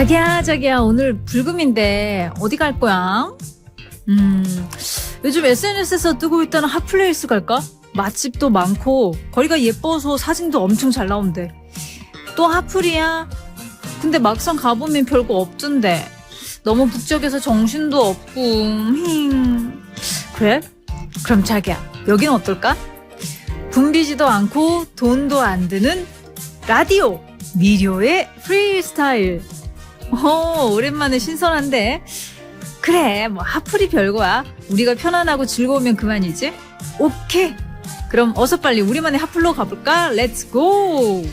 자기야, 자기야, 오늘 불금인데 어디 갈 거야? 음, 요즘 SNS에서 뜨고 있다는 핫플레이스 갈까? 맛집도 많고 거리가 예뻐서 사진도 엄청 잘 나온대. 또 핫플이야? 근데 막상 가보면 별거 없던데. 너무 북적해서 정신도 없고, 힝. 그래? 그럼 자기야, 여긴 어떨까? 붐비지도 않고 돈도 안 드는 라디오 미료의 프리스타일. 오, 오랜만에 신선한데. 그래, 뭐 하풀이 별거야. 우리가 편안하고 즐거우면 그만이지. 오케이. 그럼 어서 빨리 우리만의 하풀로 가볼까? 렛츠 고!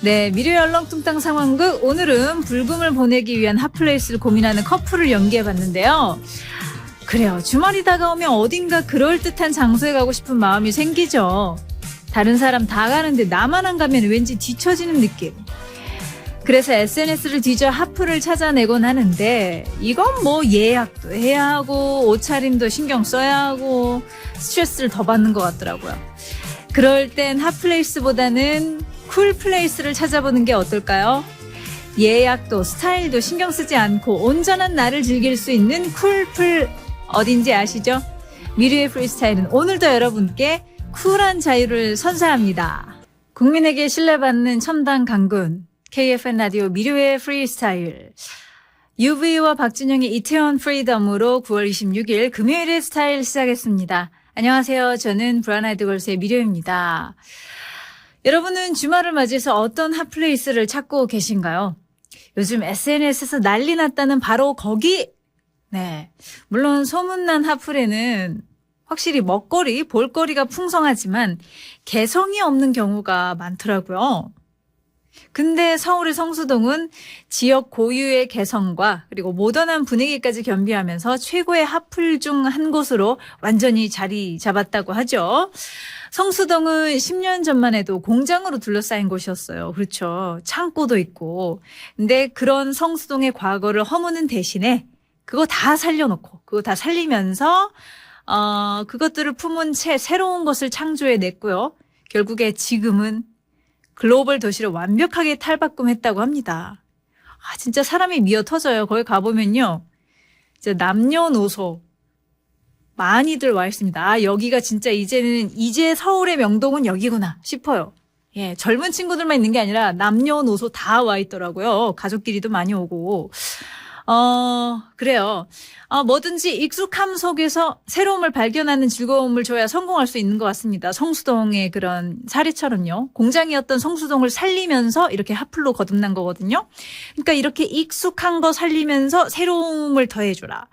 네, 미래의 얼렁뚱땅 상황극. 오늘은 불금을 보내기 위한 핫플레이스를 고민하는 커플을 연기해봤는데요. 그래요. 주말이 다가오면 어딘가 그럴듯한 장소에 가고 싶은 마음이 생기죠. 다른 사람 다 가는데 나만 안 가면 왠지 뒤처지는 느낌. 그래서 SNS를 뒤져 하프를 찾아내곤 하는데 이건 뭐 예약도 해야 하고 옷차림도 신경 써야 하고 스트레스를 더 받는 것 같더라고요. 그럴 땐 핫플레이스보다는 쿨플레이스를 찾아보는 게 어떨까요? 예약도 스타일도 신경 쓰지 않고 온전한 나를 즐길 수 있는 쿨플 어딘지 아시죠? 미래의 프리스타일은 오늘도 여러분께 쿨한 자유를 선사합니다. 국민에게 신뢰받는 첨단 강군 KFN 라디오 미래의 프리스타일 UV와 박진영의 이태원 프리덤으로 9월 26일 금요일의 스타일 시작했습니다. 안녕하세요. 저는 브라나이드 걸스의 미래입니다. 여러분은 주말을 맞이해서 어떤 핫플레이스를 찾고 계신가요? 요즘 SNS에서 난리 났다는 바로 거기! 네. 물론 소문난 핫플에는 확실히 먹거리, 볼거리가 풍성하지만 개성이 없는 경우가 많더라고요. 근데 서울의 성수동은 지역 고유의 개성과 그리고 모던한 분위기까지 겸비하면서 최고의 핫플 중 한 곳으로 완전히 자리 잡았다고 하죠. 성수동은 10년 전만 해도 공장으로 둘러싸인 곳이었어요. 그렇죠. 창고도 있고. 근데 그런 성수동의 과거를 허무는 대신에 그거 다 살려놓고, 그거 다 살리면서, 어, 그것들을 품은 채 새로운 것을 창조해 냈고요. 결국에 지금은 글로벌 도시를 완벽하게 탈바꿈했다고 합니다. 아, 진짜 사람이 미어 터져요. 거기 가보면요. 이제 남녀노소 많이들 와 있습니다. 아, 여기가 진짜 이제는, 이제 서울의 명동은 여기구나 싶어요. 예, 젊은 친구들만 있는 게 아니라 남녀노소 다 와 있더라고요. 가족끼리도 많이 오고. 어, 그래요. 어, 뭐든지 익숙함 속에서 새로움을 발견하는 즐거움을 줘야 성공할 수 있는 것 같습니다. 성수동의 그런 사례처럼요. 공장이었던 성수동을 살리면서 이렇게 핫플로 거듭난 거거든요. 그러니까 이렇게 익숙한 거 살리면서 새로움을 더해줘라.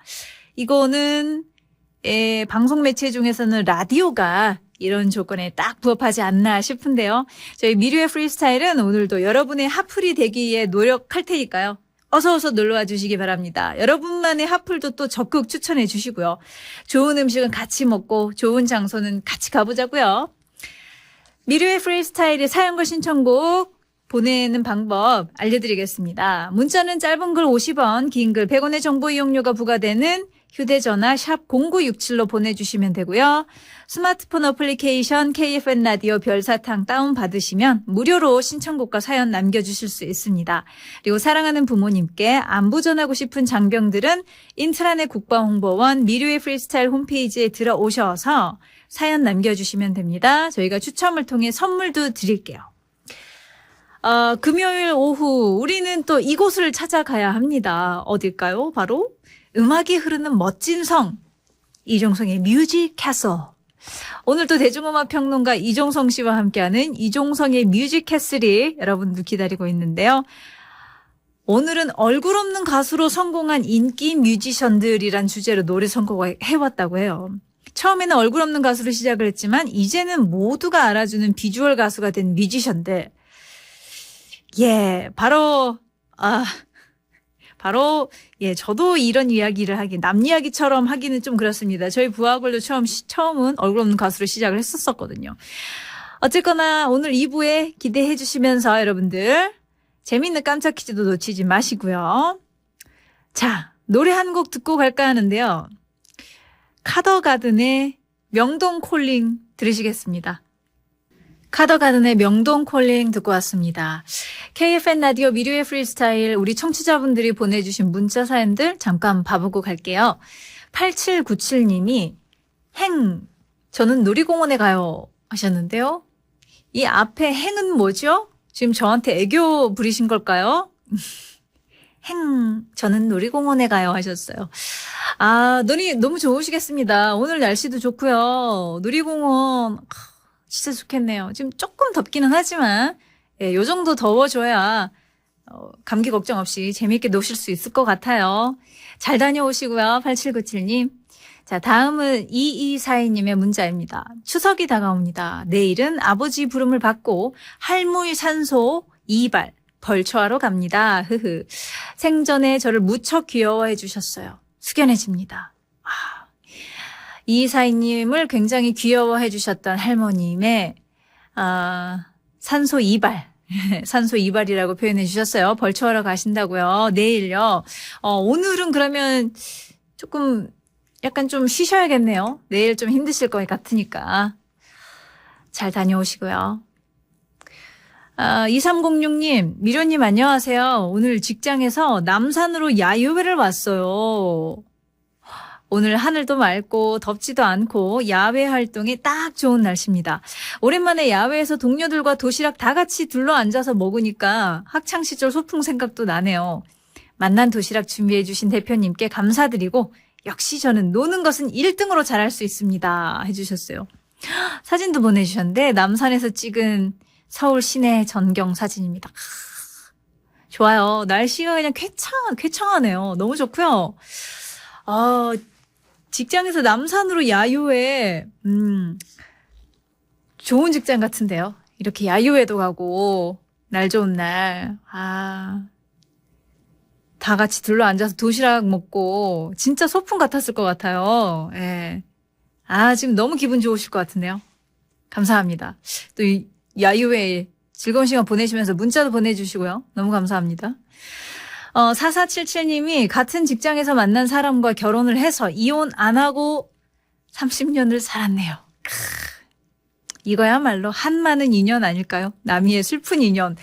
이거는 에, 방송 매체 중에서는 라디오가 이런 조건에 딱 부합하지 않나 싶은데요. 저희 미류의 프리스타일은 오늘도 여러분의 핫플이 되기에 노력할 테니까요. 어서 어서 놀러와 주시기 바랍니다. 여러분만의 핫플도 또 적극 추천해 주시고요. 좋은 음식은 같이 먹고 좋은 장소는 같이 가보자고요. 미르의 프리스타일의 사연과 신청곡 보내는 방법 알려드리겠습니다. 문자는 짧은 글 50원, 긴 글 100원의 정보 이용료가 부과되는 휴대전화 샵 0967로 보내주시면 되고요. 스마트폰 어플리케이션 KFN 라디오 별사탕 다운받으시면 무료로 신청곡과 사연 남겨주실 수 있습니다. 그리고 사랑하는 부모님께 안부 전하고 싶은 장병들은 인트라넷 국방홍보원 미류의 프리스타일 홈페이지에 들어오셔서 사연 남겨주시면 됩니다. 저희가 추첨을 통해 선물도 드릴게요. 어, 금요일 오후 우리는 또 이곳을 찾아가야 합니다. 어딜까요? 바로 음악이 흐르는 멋진 성 이종성의 뮤직 캐슬. 오늘도 대중음악 평론가 이종성 씨와 함께하는 이종성의 뮤직 캐슬이 여러분들 기다리고 있는데요. 오늘은 얼굴 없는 가수로 성공한 인기 뮤지션들이란 주제로 노래 선곡을 해왔다고 해요. 처음에는 얼굴 없는 가수로 시작을 했지만 이제는 모두가 알아주는 비주얼 가수가 된 뮤지션들. 예, 바로 아 바로 예, 저도 이런 이야기를 하기 남 이야기처럼 하기는 좀 그렇습니다. 저희 부하걸도 처음 시- 처음은 얼굴 없는 가수로 시작을 했었었거든요. 어쨌거나 오늘 2부에 기대해 주시면서 여러분들 재밌는 깜짝 퀴즈도 놓치지 마시고요. 자, 노래 한 곡 듣고 갈까 하는데요. 카더가든의 명동 콜링 들으시겠습니다. 카더가든의 명동 콜링 듣고 왔습니다. KFN 라디오 미료의 프리스타일 우리 청취자분들이 보내주신 문자 사연들 잠깐 봐보고 갈게요. 8797님이 행 저는 놀이공원에 가요 하셨는데요. 이 앞에 행은 뭐죠? 지금 저한테 애교 부리신 걸까요? 행 저는 놀이공원에 가요 하셨어요. 아 놀이 너무 좋으시겠습니다. 오늘 날씨도 좋고요. 놀이공원 진짜 좋겠네요. 지금 조금 덥기는 하지만, 예, 요 정도 더워줘야, 어, 감기 걱정 없이 재미있게 노실 수 있을 것 같아요. 잘 다녀오시고요. 8797님. 자, 다음은 2242님의 문자입니다. 추석이 다가옵니다. 내일은 아버지 부름을 받고 할무이 산소 이발 벌초하러 갑니다. 흐흐. 생전에 저를 무척 귀여워해 주셨어요. 숙연해집니다. 이사이님을 굉장히 귀여워해 주셨던 할머님의 아, 산소 이발. 산소 이발이라고 표현해 주셨어요. 벌초하러 가신다고요. 내일요. 어, 오늘은 그러면 조금 약간 좀 쉬셔야겠네요. 내일 좀 힘드실 것 같으니까. 잘 다녀오시고요. 아, 2306님, 미련님 안녕하세요. 오늘 직장에서 남산으로 야유회를 왔어요. 오늘 하늘도 맑고 덥지도 않고 야외 활동에 딱 좋은 날씨입니다. 오랜만에 야외에서 동료들과 도시락 다 같이 둘러 앉아서 먹으니까 학창 시절 소풍 생각도 나네요. 만난 도시락 준비해 주신 대표님께 감사드리고 역시 저는 노는 것은 1등으로 잘할 수 있습니다. 해주셨어요. 사진도 보내주셨는데 남산에서 찍은 서울 시내 전경 사진입니다. 좋아요. 날씨가 그냥 쾌창, 쾌창하네요. 너무 좋고요. 아, 직장에서 남산으로 야유회, 음, 좋은 직장 같은데요. 이렇게 야유회도 가고, 날 좋은 날, 아, 다 같이 둘러 앉아서 도시락 먹고, 진짜 소풍 같았을 것 같아요. 예. 아, 지금 너무 기분 좋으실 것 같은데요. 감사합니다. 또이 야유회 즐거운 시간 보내시면서 문자도 보내주시고요. 너무 감사합니다. 어, 4477님이 같은 직장에서 만난 사람과 결혼을 해서 이혼 안 하고 30년을 살았네요. 크, 이거야말로 한 많은 인연 아닐까요? 남이의 슬픈 인연.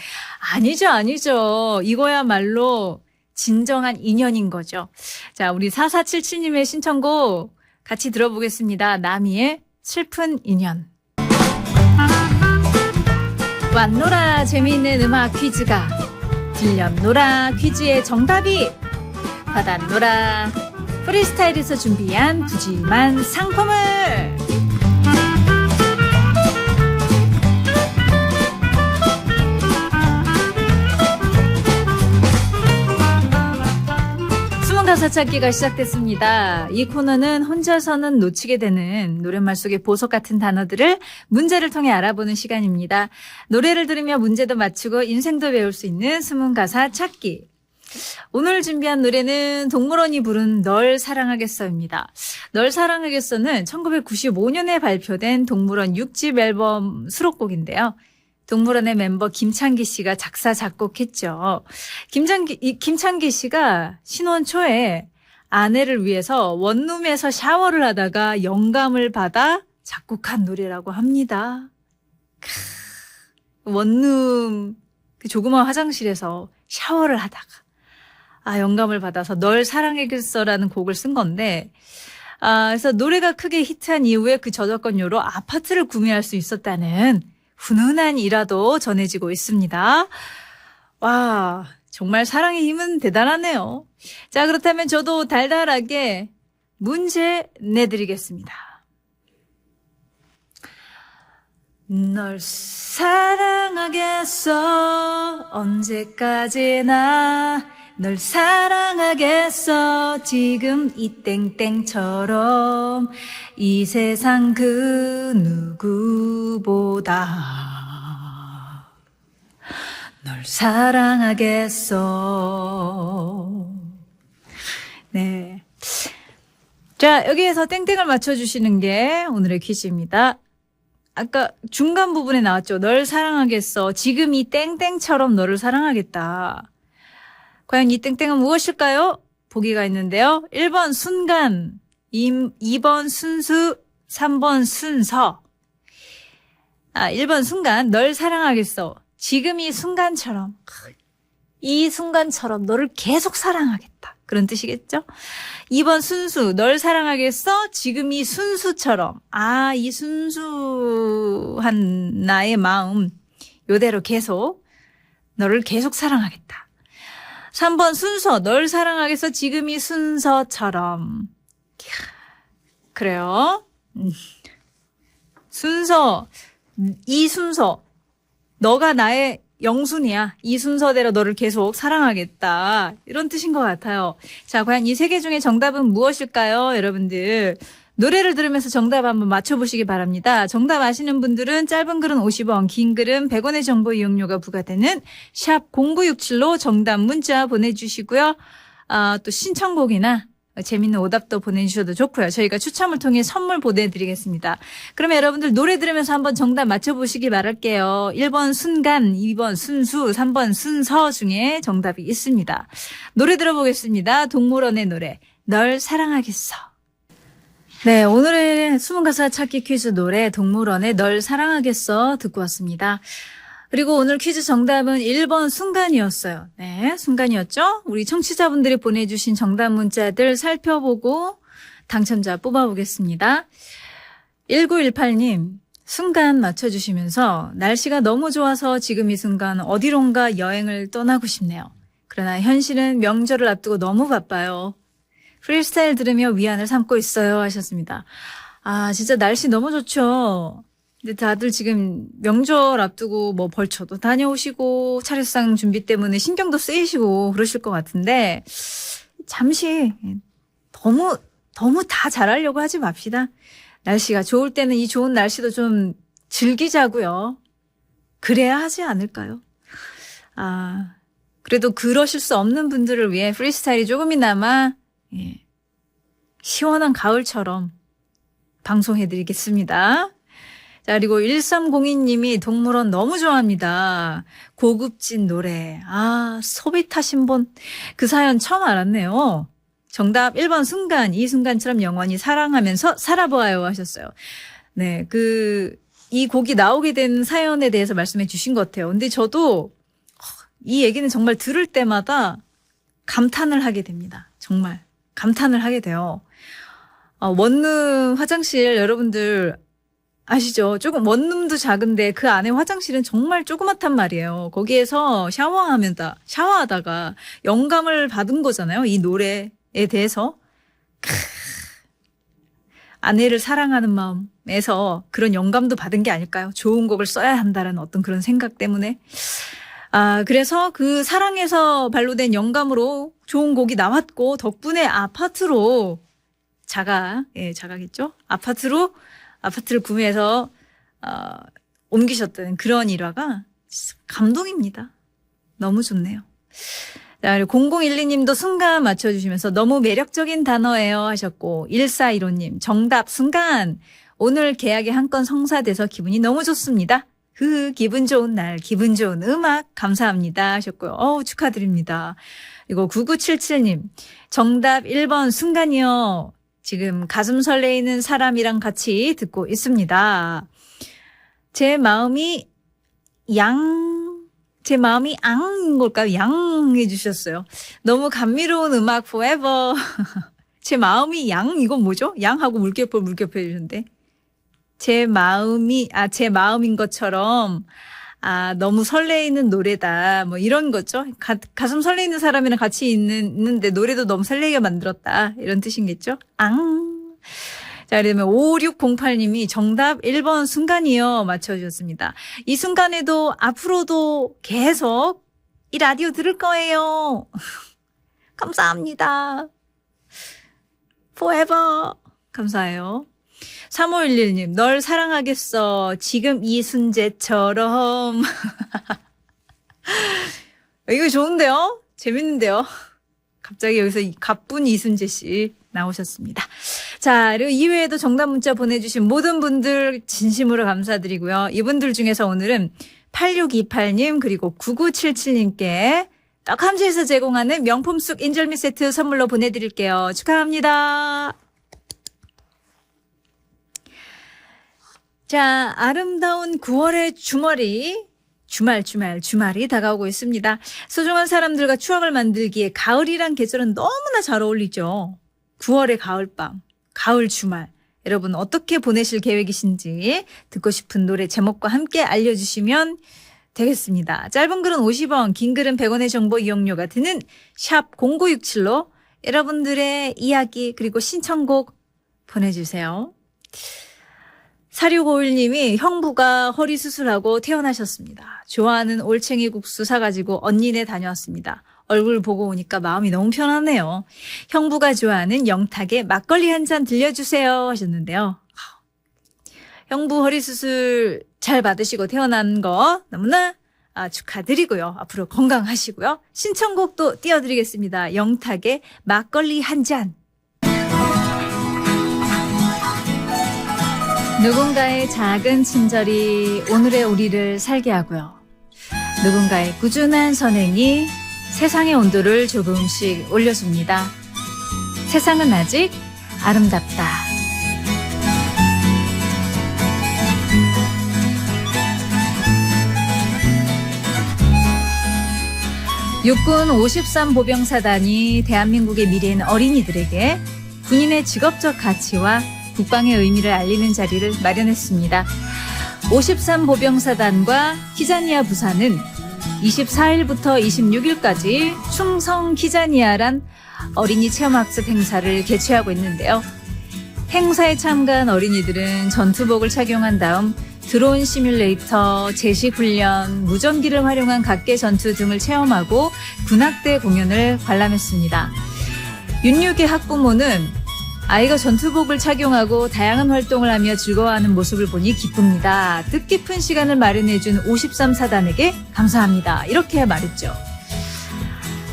아니죠, 아니죠. 이거야말로 진정한 인연인 거죠. 자, 우리 4477님의 신청곡 같이 들어보겠습니다. 나미의 슬픈 인연. 왔노라 재미있는 음악 퀴즈가 들렸노라 퀴즈의 정답이 받았노라. 프리스타일에서 준비한 푸짐한 상품을 가사 찾기가 시작됐습니다. 이 코너는 혼자서는 놓치게 되는 노랫말 속의 보석 같은 단어들을 문제를 통해 알아보는 시간입니다. 노래를 들으며 문제도 맞추고 인생도 배울 수 있는 숨은 가사 찾기. 오늘 준비한 노래는 동물원이 부른 널 사랑하겠어입니다. 널 사랑하겠어는 1995년에 발표된 동물원 6집 앨범 수록곡인데요. 동물원의 멤버 김창기 씨가 작사 작곡했죠. 김창기 이 김창기 씨가 신혼 초에 아내를 위해서 원룸에서 샤워를 하다가 영감을 받아 작곡한 노래라고 합니다. 크, 원룸 그 조그마한 화장실에서 샤워를 하다가 아 영감을 받아서 널 사랑하겠어라는 곡을 쓴 건데 아 그래서 노래가 크게 히트한 이후에 그 저작권료로 아파트를 구매할 수 있었다는 훈훈한 일화도 전해지고 있습니다. 와, 정말 사랑의 힘은 대단하네요. 자, 그렇다면 저도 달달하게 문제 내드리겠습니다. 널 사랑하겠어, 언제까지나. 널 사랑하겠어, 지금 이 땡땡처럼. 이 세상 그 누구보다. 널 사랑하겠어. 네. 자, 여기에서 땡땡을 맞춰주시는 게 오늘의 퀴즈입니다. 아까 중간 부분에 나왔죠. 널 사랑하겠어. 지금 이 땡땡처럼 너를 사랑하겠다. 과연 이 땡땡은 무엇일까요? 보기가 있는데요. 1번 순간, 2번 순수, 3번 순서. 아, 1번 순간, 널 사랑하겠어. 지금 이 순간처럼. 이 순간처럼 너를 계속 사랑하겠다. 그런 뜻이겠죠? 2번 순수, 널 사랑하겠어? 지금 이 순수처럼. 아, 이 순수한 나의 마음, 요대로 계속, 너를 계속 사랑하겠다. 3번 순서, 널 사랑하겠어? 지금 이 순서처럼. 그래요. 음. 순서, 이 순서, 너가 나의 영순이야. 이 순서대로 너를 계속 사랑하겠다. 이런 뜻인 것 같아요. 자, 과연 이 세 개 중에 정답은 무엇일까요? 여러분들. 노래를 들으면서 정답 한번 맞춰보시기 바랍니다. 정답 아시는 분들은 짧은 글은 50원, 긴 글은 100원의 정보 이용료가 부과되는 샵 0967로 정답 문자 보내주시고요. 아, 또 신청곡이나 재밌는 오답도 보내주셔도 좋고요. 저희가 추첨을 통해 선물 보내드리겠습니다. 그러면 여러분들 노래 들으면서 한번 정답 맞춰보시기 바랄게요. 1번 순간, 2번 순수, 3번 순서 중에 정답이 있습니다. 노래 들어보겠습니다. 동물원의 노래, 널 사랑하겠어. 네, 오늘의 숨은 가사 찾기 퀴즈 노래 동물원의 널 사랑하겠어 듣고 왔습니다. 그리고 오늘 퀴즈 정답은 1번 순간이었어요. 네, 순간이었죠? 우리 청취자분들이 보내주신 정답 문자들 살펴보고 당첨자 뽑아보겠습니다. 1918님, 순간 맞춰주시면서 날씨가 너무 좋아서 지금 이 순간 어디론가 여행을 떠나고 싶네요. 그러나 현실은 명절을 앞두고 너무 바빠요. 프리스타일 들으며 위안을 삼고 있어요 하셨습니다. 아, 진짜 날씨 너무 좋죠? 근데 다들 지금 명절 앞두고 뭐 벌초도 다녀오시고 차례상 준비 때문에 신경도 쓰이시고 그러실 것 같은데 잠시 너무 너무 다 잘하려고 하지 맙시다. 날씨가 좋을 때는 이 좋은 날씨도 좀 즐기자고요. 그래야 하지 않을까요? 아 그래도 그러실 수 없는 분들을 위해 프리스타일이 조금이나마 예, 시원한 가을처럼 방송해드리겠습니다. 자, 그리고 1302님이 동물원 너무 좋아합니다. 고급진 노래. 아, 소비 타신 분. 그 사연 처음 알았네요. 정답 1번 순간, 이 순간처럼 영원히 사랑하면서 살아보아요 하셨어요. 네, 그, 이 곡이 나오게 된 사연에 대해서 말씀해 주신 것 같아요. 근데 저도 이 얘기는 정말 들을 때마다 감탄을 하게 됩니다. 정말. 감탄을 하게 돼요. 어, 원룸 화장실 여러분들 아시죠? 조금 원룸도 작은데 그 안에 화장실은 정말 조그맣단 말이에요. 거기에서 샤워하면 다 샤워하다가 영감을 받은 거잖아요. 이 노래에 대해서 크, 아내를 사랑하는 마음에서 그런 영감도 받은 게 아닐까요? 좋은 곡을 써야 한다라는 어떤 그런 생각 때문에 아 그래서 그 사랑에서 발로된 영감으로 좋은 곡이 나왔고 덕분에 아파트로 자가 예 자가겠죠? 아파트로 아파트를 구매해서 어, 옮기셨다는 그런 일화가 감동입니다. 너무 좋네요. 자, 그리고 0012님도 순간 맞춰주시면서 너무 매력적인 단어예요 하셨고 1415님 정답 순간 오늘 계약이 한 건 성사돼서 기분이 너무 좋습니다. 그 기분 좋은 날 기분 좋은 음악 감사합니다 하셨고요. 어우 축하드립니다. 그리고 9977님 정답 1번 순간이요. 지금 가슴 설레이는 사람이랑 같이 듣고 있습니다. 제 마음이 양, 제 마음이 앙인 걸까요? 양 해주셨어요. 너무 감미로운 음악 forever. 제 마음이 양, 이건 뭐죠? 양하고 물결표, 물결표 해주셨는데. 제 마음이, 아, 제 마음인 것처럼, 아, 너무 설레이는 노래다. 뭐 이런 거죠. 가, 가슴 설레이는 사람이랑 같이 있는, 있는데 노래도 너무 설레게 만들었다. 이런 뜻이겠죠? 앙. 자, 그러면 5608님이 정답 1번 순간이요. 맞춰주셨습니다. 이 순간에도 앞으로도 계속 이 라디오 들을 거예요. 감사합니다. forever. 감사해요. 3511님, 널 사랑하겠어. 지금 이순재처럼. 이거 좋은데요? 재밌는데요? 갑자기 여기서 이 가쁜 이순재 씨 나오셨습니다. 자, 그리고 이외에도 정답 문자 보내주신 모든 분들 진심으로 감사드리고요. 이분들 중에서 오늘은 8628님 그리고 9977님께 떡함지에서 제공하는 명품 쑥 인절미 세트 선물로 보내드릴게요. 축하합니다. 자, 아름다운 9월의 주말이 주말 주말 주말이 다가오고 있습니다. 소중한 사람들과 추억을 만들기에 가을이란 계절은 너무나 잘 어울리죠. 9월의 가을밤, 가을 주말. 여러분 어떻게 보내실 계획이신지 듣고 싶은 노래 제목과 함께 알려주시면 되겠습니다. 짧은 글은 50원, 긴 글은 100원의 정보 이용료가 드는 샵 0967로 여러분들의 이야기 그리고 신청곡 보내주세요. 4651님이 형부가 허리 수술하고 퇴원하셨습니다. 좋아하는 올챙이 국수 사가지고 언니네 다녀왔습니다. 얼굴 보고 오니까 마음이 너무 편하네요. 형부가 좋아하는 영탁의 막걸리 한 잔 들려주세요 하셨는데요. 형부 허리 수술 잘 받으시고 태어난 거 너무나 아, 축하드리고요. 앞으로 건강하시고요. 신청곡도 띄워드리겠습니다. 영탁의 막걸리 한 잔. 누군가의 작은 친절이 오늘의 우리를 살게 하고요. 누군가의 꾸준한 선행이 세상의 온도를 조금씩 올려줍니다. 세상은 아직 아름답다. 육군 53 보병사단이 대한민국의 미래인 어린이들에게 군인의 직업적 가치와 국방의 의미를 알리는 자리를 마련했습니다. 53 보병사단과 키자니아 부사는 24일부터 26일까지 충성 키자니아란 어린이 체험학습 행사를 개최하고 있는데요. 행사에 참가한 어린이들은 전투복을 착용한 다음 드론 시뮬레이터, 제식 훈련, 무전기를 활용한 각계 전투 등을 체험하고 군악대 공연을 관람했습니다. 윤유기 학부모는 아이가 전투복을 착용하고 다양한 활동을 하며 즐거워하는 모습을 보니 기쁩니다. 뜻깊은 시간을 마련해준 53사단에게 감사합니다. 이렇게 말했죠.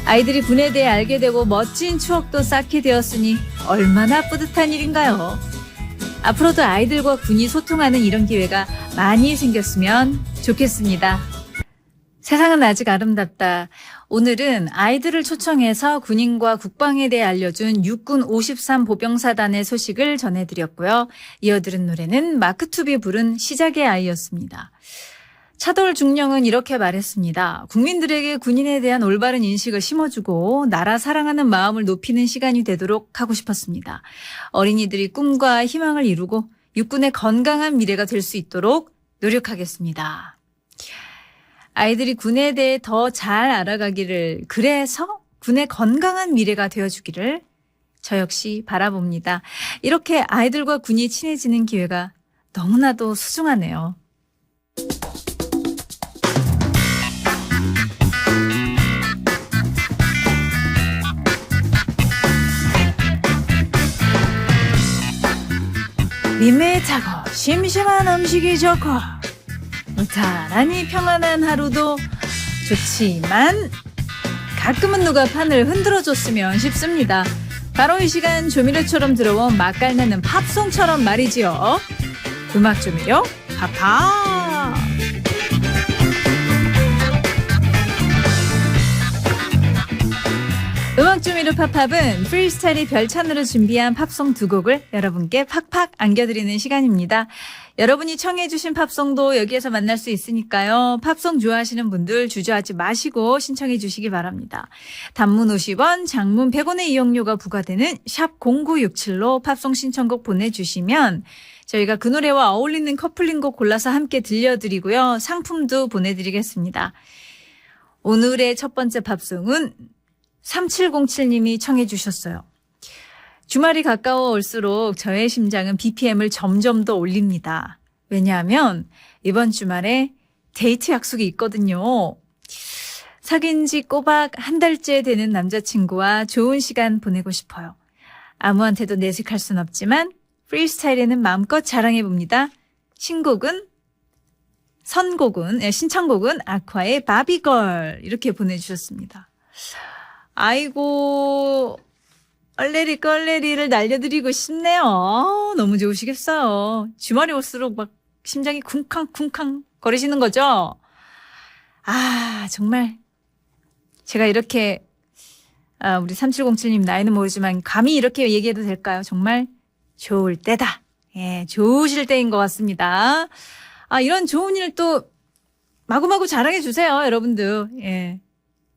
아이들이 군에 대해 알게 되고 멋진 추억도 쌓게 되었으니 얼마나 뿌듯한 일인가요? 앞으로도 아이들과 군이 소통하는 이런 기회가 많이 생겼으면 좋겠습니다. 세상은 아직 아름답다. 오늘은 아이들을 초청해서 군인과 국방에 대해 알려준 육군 53 보병사단의 소식을 전해드렸고요. 이어들은 노래는 마크투비 부른 시작의 아이였습니다. 차돌 중령은 이렇게 말했습니다. 국민들에게 군인에 대한 올바른 인식을 심어주고 나라 사랑하는 마음을 높이는 시간이 되도록 하고 싶었습니다. 어린이들이 꿈과 희망을 이루고 육군의 건강한 미래가 될 수 있도록 노력하겠습니다. 아이들이 군에 대해 더 잘 알아가기를 그래서 군의 건강한 미래가 되어주기를 저 역시 바라봅니다. 이렇게 아이들과 군이 친해지는 기회가 너무나도 소중하네요. 밋밋하고 심심한 음식이 좋고 무탈하니 평안한 하루도 좋지만 가끔은 누가 판을 흔들어줬으면 싶습니다. 바로 이 시간 조미료처럼 들어온 맛깔나는 팝송처럼 말이지요. 음악 조미료 파파. 음악 조미료 팝팝은 프리스타일이 별찬으로 준비한 팝송 두 곡을 여러분께 팍팍 안겨드리는 시간입니다. 여러분이 청해주신 팝송도 여기에서 만날 수 있으니까요. 팝송 좋아하시는 분들 주저하지 마시고 신청해 주시기 바랍니다. 단문 50원, 장문 100원의 이용료가 부과되는 샵 0967로 팝송 신청곡 보내주시면 저희가 그 노래와 어울리는 커플링곡 골라서 함께 들려드리고요. 상품도 보내드리겠습니다. 오늘의 첫 번째 팝송은 3707님이 청해 주셨어요. 주말이 가까워 올수록 저의 심장은 BPM을 점점 더 올립니다. 왜냐하면 이번 주말에 데이트 약속이 있거든요. 사귄 지 꼬박 한 달째 되는 남자친구와 좋은 시간 보내고 싶어요. 아무한테도 내색할 순 없지만 프리스타일에는 마음껏 자랑해 봅니다. 신곡은 선곡은 예, 신청곡은 아쿠아의 바비걸 이렇게 보내주셨습니다. 아이고 얼레리 껄레리를 날려드리고 싶네요. 어, 너무 좋으시겠어요. 주말이 올수록 막 심장이 쿵쾅쿵쾅 거리시는 거죠? 아 정말 제가 이렇게 아, 우리 3707님 나이는 모르지만 감히 이렇게 얘기해도 될까요? 정말 좋을 때다. 예, 좋으실 때인 것 같습니다. 아, 이런 좋은 일 또 마구마구 자랑해 주세요, 여러분들. 예.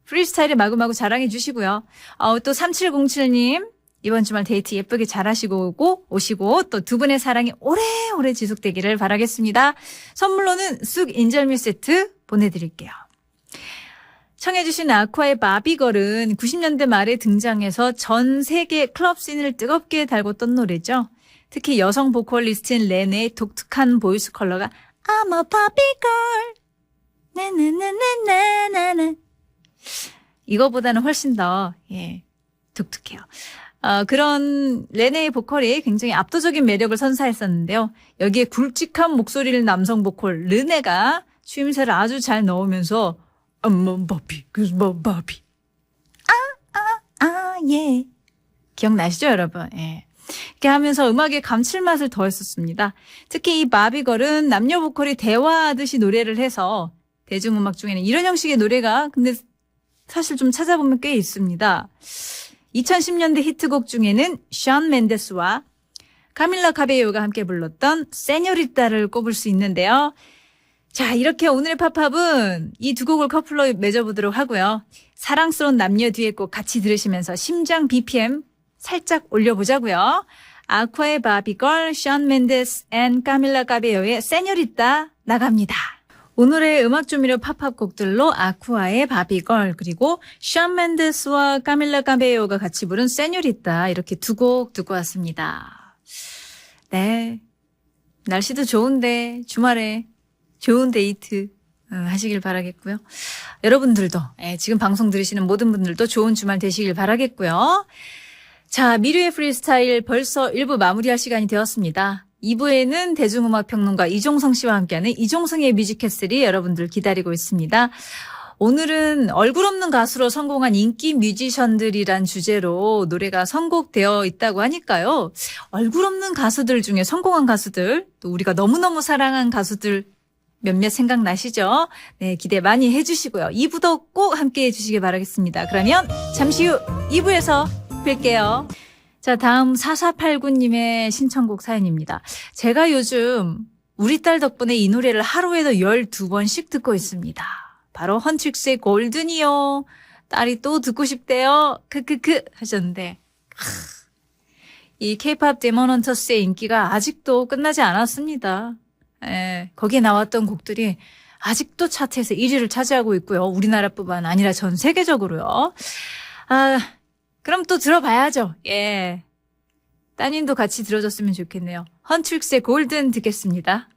프리스타일에 마구마구 자랑해 주시고요. 어, 또 3707님, 이번 주말 데이트 예쁘게 잘 하시고 오고, 오시고, 또 두 분의 사랑이 오래오래 지속되기를 바라겠습니다. 선물로는 쑥 인절미 세트 보내드릴게요. 청해주신 아쿠아의 바비걸은 90년대 말에 등장해서 전 세계 클럽 씬을 뜨겁게 달궜던 노래죠. 특히 여성 보컬리스트인 렌의 독특한 보이스 컬러가 I'm a Barbie girl. 나나나나나나나. 이거보다는 훨씬 더, 예, 독특해요. 어, 그런 레네의 보컬이 굉장히 압도적인 매력을 선사했었는데요. 여기에 굵직한 목소리를 남성 보컬 르네가 추임새를 아주 잘 넣으면서 Barbie, 그래서 뭐 Barbie. 아, 아, 아, 예. 기억나시죠, 여러분? 예. 이렇게 하면서 음악의 감칠맛을 더했었습니다. 특히 이 바비걸은 남녀 보컬이 대화하듯이 노래를 해서 대중음악 중에는 이런 형식의 노래가 근데 사실 좀 찾아보면 꽤 있습니다. 2010년대 히트곡 중에는 션 멘데스와 카밀라 카베요가 함께 불렀던 세뇨리따를 꼽을 수 있는데요. 자, 이렇게 오늘의 팝팝은 이 두 곡을 커플로 맺어보도록 하고요. 사랑스러운 남녀 듀엣곡 같이 들으시면서 심장 BPM 살짝 올려보자고요. 아쿠아의 바비걸, 션 멘데스 앤 카밀라 카베요의 세뇨리따 나갑니다. 오늘의 음악 조미료 팝팝 곡들로 아쿠아의 바비걸 그리고 션 멘데스와 카밀라 카베요가 같이 부른 세뇨리따 이렇게 두 곡 듣고 왔습니다. 네. 날씨도 좋은데 주말에 좋은 데이트 어, 하시길 바라겠고요. 여러분들도 예, 지금 방송 들으시는 모든 분들도 좋은 주말 되시길 바라겠고요. 자, 미르의 프리스타일 벌써 1부 마무리할 시간이 되었습니다. 2부에는 대중음악 평론가 이종성 씨와 함께하는 이종성의 뮤직캐슬이 여러분들 기다리고 있습니다. 오늘은 얼굴 없는 가수로 성공한 인기 뮤지션들이란 주제로 노래가 선곡되어 있다고 하니까요. 얼굴 없는 가수들 중에 성공한 가수들, 또 우리가 너무너무 사랑한 가수들 몇몇 생각나시죠? 네, 기대 많이 해주시고요. 2부도 꼭 함께 해주시길 바라겠습니다. 그러면 잠시 후 2부에서 뵐게요. 자, 다음 4489님의 신청곡 사연입니다. 제가 요즘 우리 딸 덕분에 이 노래를 하루에도 12번씩 듣고 있습니다. 바로 헌칙스의 골든이요. 딸이 또 듣고 싶대요. 크크크 하셨는데. 크, 이 케이팝 데모넌터스의 인기가 아직도 끝나지 않았습니다. 예, 거기에 나왔던 곡들이 아직도 차트에서 1위를 차지하고 있고요. 우리나라뿐만 아니라 전 세계적으로요. 아, 그럼 또 들어봐야죠. 예. 따님도 같이 들어줬으면 좋겠네요. 헌트릭스의 골든 듣겠습니다.